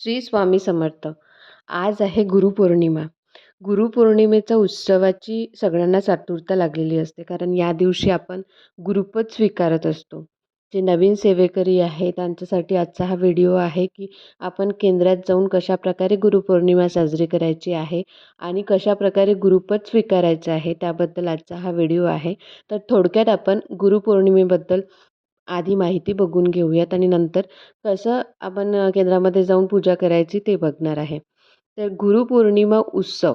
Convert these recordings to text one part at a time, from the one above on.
श्री स्वामी समर्थ. आज आहे गुरुपौर्णिमा. गुरुपौर्णिमेचा उत्सवाची सगळ्यांनाच आतुरता लागलेली असते कारण या दिवशी आपण गुरुपद स्वीकारत असतो. जे नवीन सेवेकरी आहे त्यांच्यासाठी आजचा हा व्हिडिओ आहे की आपण केंद्रात जाऊन कशाप्रकारे गुरुपौर्णिमा साजरी करायची आहे आणि कशाप्रकारे गुरुपद स्वीकारायचं आहे त्याबद्दल आजचा हा व्हिडिओ आहे. तर थोडक्यात आपण गुरुपौर्णिमेबद्दल आधी माहिती बघून घेऊयात आणि नंतर कसं आपण केंद्रामध्ये जाऊन पूजा करायची ते बघणार आहे. तर गुरुपौर्णिमा उत्सव.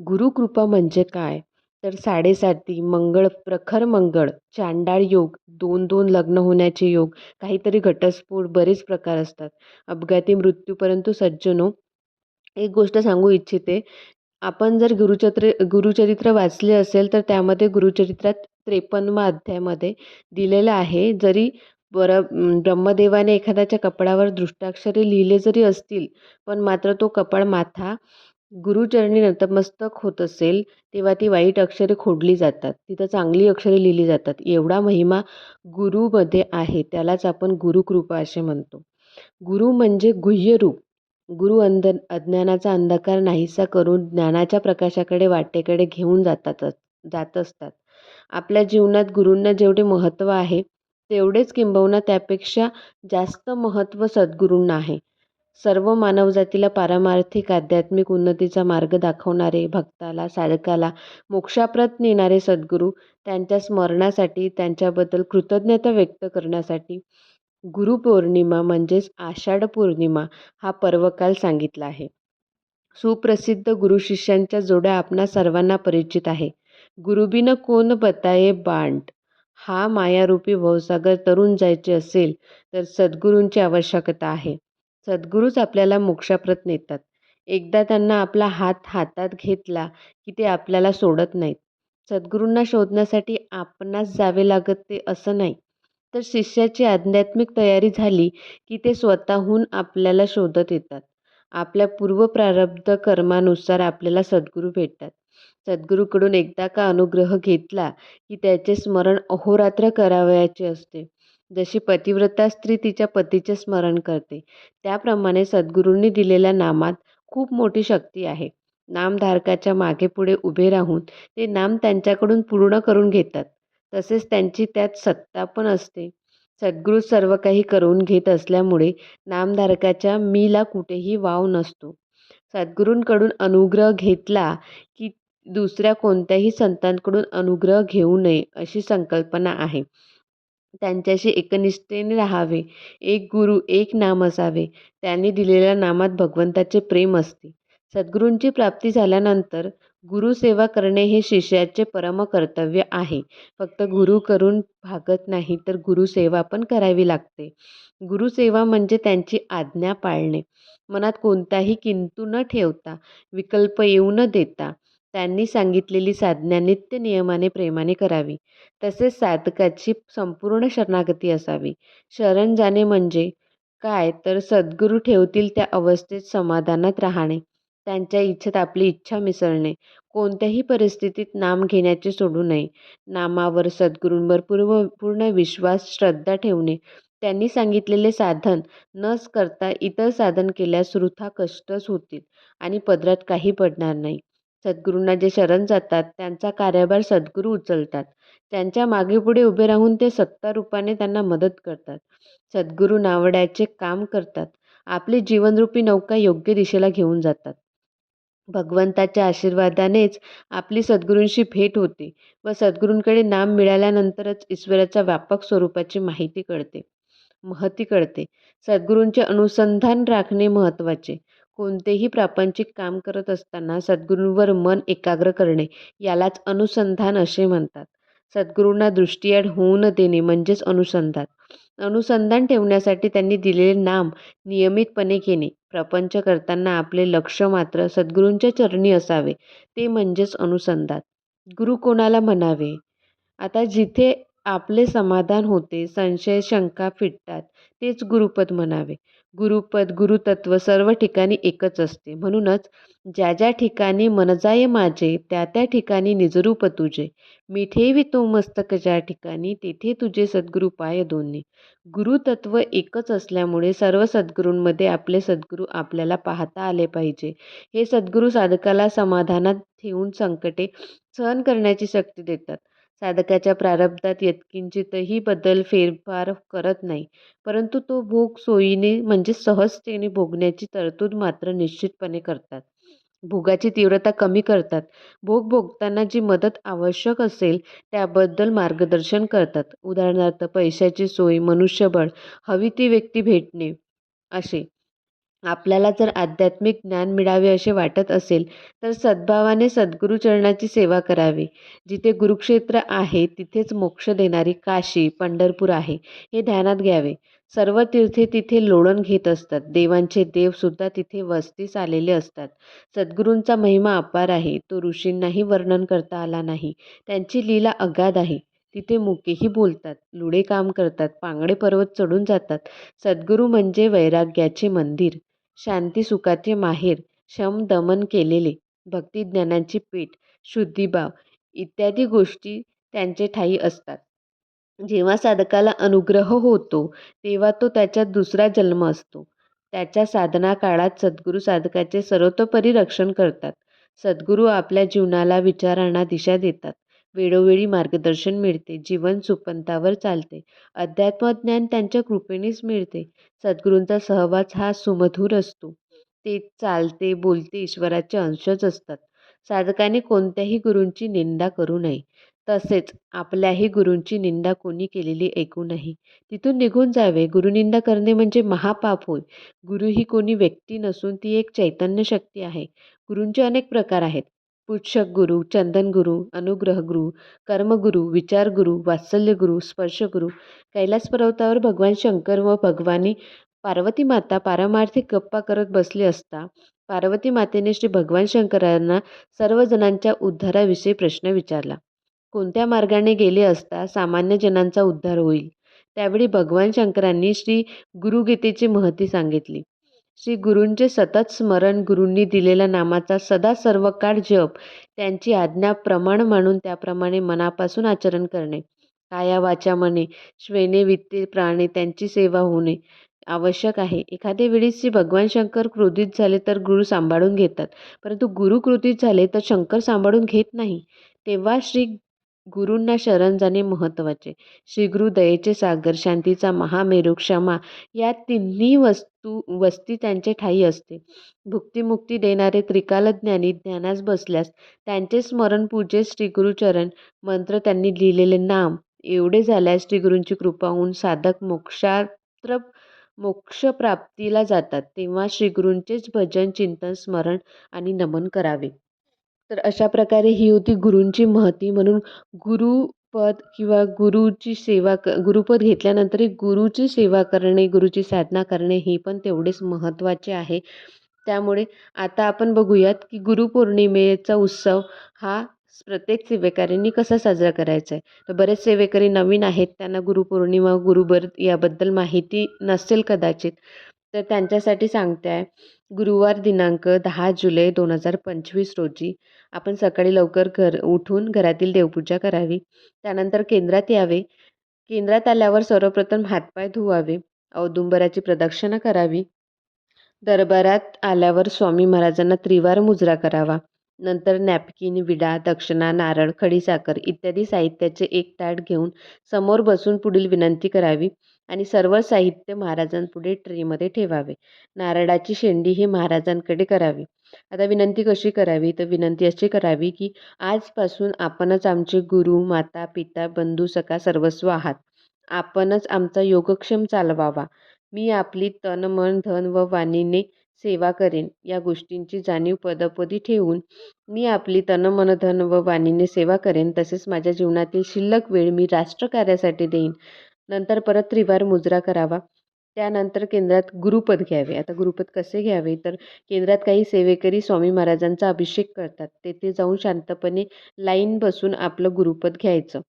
गुरुकृपा म्हणजे काय? तर साडेसाती मंगळ प्रखर मंगळ चांडाळ योग दोन दोन लग्न होण्याचे योग काहीतरी घटस्फोट बरेच प्रकार असतात. अपघाती मृत्यू परंतु सज्जनो एक गोष्ट सांगू इच्छिते. आपण जर गुरुचत्र गुरुचरित्र वाचले असेल तर त्यामध्ये गुरुचरित्रात त्रेपन्नवा अध्यायामध्ये दिलेलं आहे. जरी बरं ब्रह्मदेवाने एखाद्याच्या कपाळावर दृष्टाक्षरे लिहिले जरी असतील पण मात्र तो कपाळ माथा गुरुचरणी नतमस्तक होत असेल तेव्हा ती वाईट अक्षरे खोडली जातात. तिथं चांगली अक्षरे लिहिली जातात. एवढा महिमा गुरुमध्ये आहे त्यालाच आपण गुरुकृपा असे म्हणतो. गुरु म्हणजे गुह्यरूप गुरु अंध अज्ञानाचा अंधकार नाहीसा करून ज्ञानाच्या प्रकाशाकडे वाटेकडे घेऊन जातात जात असतात. आपल्या जीवनात गुरूंना जेवढे महत्त्व आहे तेवढेच किंबहुना त्यापेक्षा जास्त महत्त्व सद्गुरूंना आहे. सर्व मानवजातीला पारमार्थिक आध्यात्मिक उन्नतीचा मार्ग दाखवणारे भक्ताला साधकाला मोक्षाप्रत नेणारे सद्गुरू त्यांच्या स्मरणासाठी त्यांच्याबद्दल कृतज्ञता व्यक्त करण्यासाठी गुरुपौर्णिमा म्हणजेच आषाढ पौर्णिमा हा पर्वकाल सांगितला आहे. सुप्रसिद्ध गुरुशिष्यांच्या जोड्या आपणा सर्वांना परिचित आहे. गुरुबिन कोण बताये बांट? हा मायारूपी भवसागर तरुण जायचे असेल तर सद्गुरूंची आवश्यकता आहे. सद्गुरूच आपल्याला मोक्षाप्रत नेतात. एकदा त्यांना आपला हात हातात घेतला की ते आपल्याला सोडत नाहीत. सद्गुरूंना शोधण्यासाठी आपणास जावे लागत ते असं नाही. तर शिष्याची आध्यात्मिक तयारी झाली की ते स्वतःहून आपल्याला शोधत येतात. आपल्या पूर्वप्रारब्ध कर्मानुसार आपल्याला सद्गुरू भेटतात. सद्गुरूकडून एकदा का अनुग्रह घेतला की त्याचे स्मरण अहोरात्र करावयाचे असते. जशी पतिव्रता स्त्री तिच्या पतीचे स्मरण करते. त्याप्रमाणे सद्गुरूंनी दिलेल्या नामात खूप मोठी शक्ती आहे. नामधारकाच्या मागे पुढे उभे राहून ते नाम त्यांच्याकडून पूर्ण करून घेतात. तसेच त्यांची त्यात सत्ता पण असते. सद्गुरू सर्व काही करून घेत असल्यामुळे नामधारकाच्या मीला कुठेही वाव नसतो. सद्गुरूंकडून अनुग्रह घेतला की दुसऱ्या कोणत्याही संतांकडून अनुग्रह घेऊ नये अशी संकल्पना आहे. त्यांच्याशी एकनिष्ठेने राहावे एक गुरु एक नाम असावे. त्यांनी दिलेल्या नामात भगवंताचे प्रेम असते. सद्गुरूंची प्राप्ती झाल्यानंतर गुरुसेवा करणे हे शिष्याचे परम कर्तव्य आहे. फक्त गुरु करून भागत नाही तर गुरुसेवा पण करावी लागते. गुरुसेवा म्हणजे त्यांची आज्ञा पाळणे. मनात कोणताही किंतू न ठेवता विकल्प येऊ न देता त्यांनी सांगितलेली साधना नित्य नियमाने प्रेमाने करावी. तसेच साधकाची संपूर्ण शरणागती असावी. शरण जाणे म्हणजे काय? तर सद्गुरू ठेवतील त्या अवस्थेत समाधानात राहणे. त्यांच्या इच्छेत आपली इच्छा मिसळणे. कोणत्याही परिस्थितीत नाम घेण्याचे सोडू नये. नामावर सद्गुरूंवर पूर्व पूर्ण विश्वास श्रद्धा ठेवणे. त्यांनी सांगितलेले साधन नस करता इतर साधन केल्यास वृथा कष्टच होतील आणि पदरात काही पडणार नाही. सद्गुरूंना जे शरण जातात त्यांचा कार्यभार सद्गुरू उचलतात. त्यांच्या मागे पुढे उभे राहून ते सत्ता रूपाने त्यांना मदत करतात. सद्गुरू नावड्याचे काम करतात. आपली जीवनरूपी नौका योग्य दिशेला घेऊन जातात. भगवंताच्या आशीर्वादानेच आपली सद्गुरूंशी भेट होते व सद्गुरूंकडे नाम मिळाल्यानंतरच ईश्वराच्या व्यापक स्वरूपाची माहिती कळते महती कळते. सद्गुरूंचे अनुसंधान राखणे महत्त्वाचे. कोणतेही प्रापंचिक काम करत असताना सद्गुरूंवर मन एकाग्र करणे यालाच अनुसंधान असे म्हणतात. सद्गुरूंना दृष्टीआड होऊ न देणे म्हणजेच अनुसंधान. अनुसंधान ठेवण्यासाठी त्यांनी दिलेले नाम नियमितपणे घेणे. प्रपंच करताना आपले लक्ष मात्र सद्गुरूंच्या चरणी असावे. ते म्हणजेच अनुसंधान. गुरु कोणाला म्हणावे? आता जिथे आपले समाधान होते संशय शंका फिटतात तेच गुरुपद म्हणावे. गुरुपद गुरुतत्व सर्व ठिकाणी एकच असते. म्हणूनच ज्या ज्या ठिकाणी मनजाय माझे त्या त्या ठिकाणी निजरूप तुझे. मी ठेवितो मस्तक ज्या ठिकाणी तेथे तुझे सद्गुरू पाय दोन्ही. गुरुतत्व एकच असल्यामुळे सर्व सद्गुरूंमध्ये आपले सद्गुरू आपल्याला पाहता आले पाहिजे. हे सद्गुरू साधकाला समाधानात ठेवून संकटे सहन करण्याची शक्ती देतात. साधकाच्या प्रारब्धात यत्किंचितही बदल फेरफार करत नाही. परंतु तो भोग सोयीने म्हणजे सहजतेने भोगण्याची तरतूद मात्र निश्चितपणे करतात. भोगाची तीव्रता कमी करतात. भोग भोगताना जी मदत आवश्यक असेल त्याबद्दल मार्गदर्शन करतात. उदाहरणार्थ पैशाची सोय मनुष्यबळ हवी ती व्यक्ती भेटणे असे. आपल्याला जर आध्यात्मिक ज्ञान मिळावे असे वाटत असेल तर सद्भावाने सद्गुरुचरणाची सेवा करावी. जिथे गुरुक्षेत्र आहे तिथेच मोक्ष देणारी काशी पंढरपूर आहे हे ध्यानात घ्यावे. सर्व तीर्थे तिथे लोळण घेत असतात. देवांचे देवसुद्धा तिथे वस्तीस आलेले असतात. सद्गुरूंचा महिमा अपार आहे. तो ऋषींनाही वर्णन करता आला नाही. त्यांची लीला अगाध आहे. तिथे मुकेही बोलतात. लुडे काम करतात. पांगडे पर्वत चढून जातात. सद्गुरू म्हणजे वैराग्याचे मंदिर. शांती सुखाचे माहेर शम दमन केलेले भक्तिज्ञानाची पीठ शुद्धीभाव इत्यादी गोष्टी त्यांचे ठायी असतात. जेव्हा साधकाला अनुग्रह होतो तेव्हा तो त्याचा दुसरा जन्म असतो. त्याच्या साधना काळात सद्गुरू साधकाचे सर्वतोपरी रक्षण करतात. सद्गुरू आपल्या जीवनाला विचारांना दिशा देतात. वेळोवेळी मार्गदर्शन मिळते जीवन सुपंतावर चालते. अध्यात्मज्ञान त्यांच्या कृपेनेच मिळते. सद्गुरूंचा सहवास हा सुमधुर असतो. ते चालते बोलते ईश्वराचे अंशच असतात. साधकाने कोणत्याही गुरूंची निंदा करू नये. तसेच आपल्याही गुरूंची निंदा कोणी केलेली ऐकू नये तिथून निघून जावे. गुरुनिंदा करणे म्हणजे महापाप होय. गुरु ही कोणी व्यक्ती नसून ती एक चैतन्य शक्ती आहे. गुरूंचे अनेक प्रकार आहेत. पुष्यक गुरु चंदन गुरु अनुग्रह गुरु कर्मगुरू विचारगुरू वात्सल्यगुरू स्पर्शगुरू कैलास पर्वतावर भगवान शंकर व भगवानी पार्वती माता पारमार्थिक गप्पा करत बसले असता पार्वती मातेने श्री भगवान शंकरांना सर्वजणांच्या उद्धाराविषयी प्रश्न विचारला. कोणत्या मार्गाने गेले असता सामान्य जनांचा उद्धार होईल? त्यावेळी भगवान शंकरांनी श्री गुरुगीतेची महती सांगितली. श्री गुरूंचे सतत स्मरण गुरूंनी दिलेल्या नामाचा सदा सर्व काळ जप त्यांची आज्ञा प्रमाण मानून त्याप्रमाणे मनापासून आचरण करणे. काया वाचा मने श्वेने वित्ते प्राणे त्यांची सेवा होणे आवश्यक आहे. एखाद्या वेळी श्री भगवान शंकर क्रोधित झाले तर गुरु सांभाळून घेतात परंतु गुरु क्रोधित झाले तर शंकर सांभाळून घेत नाही. तेव्हा श्री गुरूंना शरण जाणे महत्त्वाचे श्रीगुरु दयेचे सागर शांतीचा महामेरू क्षमा या तिन्ही वस्तू वस्ती त्यांचे ठाई असते. भुक्तिमुक्ती देणारे त्रिकालज्ञानी ज्ञानास बसल्यास त्यांचे स्मरण पूजे श्रीगुरुचरण मंत्र त्यांनी लिहिलेले नाम. एवढे झाल्यास श्रीगुरूंची कृपा होऊन साधक मोक्षात्र मोक्षप्राप्तीला जातात. तेव्हा श्रीगुरूंचेच भजन चिंतन स्मरण आणि नमन करावे. तर अशा प्रकारे ही होती गुरूंची महती म्हणून गुरुपद किंवा गुरुची सेवा क गुरुपद घेतल्यानंतर गुरुची सेवा करणे गुरुची साधना करणे ही पण तेवढेच महत्त्वाचे आहे. त्यामुळे आता आपण बघूयात की गुरुपौर्णिमेचा उत्सव हा प्रत्येक सेवेकऱ्यांनी कसा साजरा करायचा आहे? तर बरेच सेवेकरी नवीन आहेत त्यांना गुरुपौर्णिमा गुरुबर याबद्दल माहिती नसेल कदाचित. तर त्यांच्यासाठी सांगते आहे. गुरुवार दिनांक दहा जुलै दोन हजार पंचवीस रोजी आपण सकाळी लवकर घर उठून घरातील देवपूजा करावी. त्यानंतर केंद्रात यावे. केंद्रात आल्यावर सर्वप्रथम हातपाय धुवावे. औदुंबराची प्रदक्षिणा करावी. दरबारात आल्यावर स्वामी महाराजांना त्रिवार मुजरा करावा. नंतर नॅपकिन विडा दक्षिणा नारळ खडीसाखर इत्यादी साहित्याचे एक ताट घेऊन समोर बसून पुढील विनंती करावी. आणि सर्व साहित्य महाराजांपुढे ट्रेमध्ये ठेवावे. नारळाची शेंडी ही महाराजांकडे करावी. आता विनंती कशी करावी? तर विनंती अशी करावी की आजपासून आपणच आमचे गुरु माता पिता बंधू सखा सर्वस्व आहात. आपणच आमचा योगक्षेम चालवावा. मी आपली तन मन धन व वाणीने सेवा करेन. या गोष्टींची जाणीव पदपदी ठेवून मी आपली तन मन धन व वाणीने सेवा करेन. तसेच माझ्या जीवनातील शिल्लक वेळ मी राष्ट्रकार्यासाठी देईन. नंतर परत त्रिवार मुजरा करावा. त्यानंतर केंद्रात गुरुपद घ्यावे. आता गुरुपद कसे घ्यावे? तर केंद्रात काही सेवेकरी स्वामी महाराजांचा अभिषेक करतात. तेथे जाऊन शांतपणे लाईन बसून आपलं गुरुपद घ्यायचं.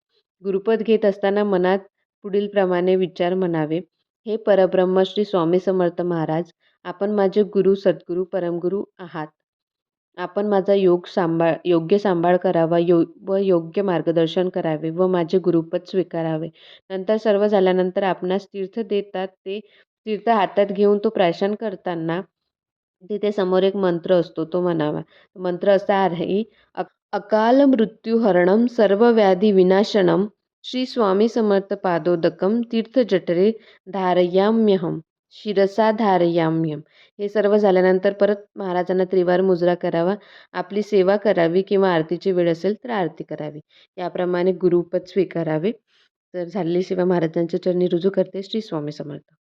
गुरुपद घेत असताना मनात पुढीलप्रमाणे विचार म्हणावे. हे परब्रह्म श्री स्वामी समर्थ महाराज आपण माझे गुरु सद्गुरू परमगुरू आहात. आपण माझा योग सांभाळ योग्य सांभाळ करावा यो व योग्य मार्गदर्शन करावे व माझे गुरुपद स्वीकारावे. नंतर सर्व झाल्यानंतर आपणास तीर्थ देतात ते तीर्थ हातात घेऊन तो प्राशन करताना तिथे समोर एक मंत्र असतो तो म्हणावा. मंत्र असा आहे अक अकाल मृत्युहरणं सर्व व्याधी विनाशनम श्री स्वामी समर्थ पादोदकम तीर्थजठरे धारयाम्यहम शिरसा धारयाम्यम हे सर्व झाल्यानंतर परत महाराजांना त्रिवार मुजरा करावा. आपली सेवा करावी किंवा आरतीची वेळ असेल तर आरती करावी. याप्रमाणे गुरुपद स्वीकारावे. तर झालेली सेवा महाराजांच्या चरणी रुजू करते श्री स्वामी समर्थ.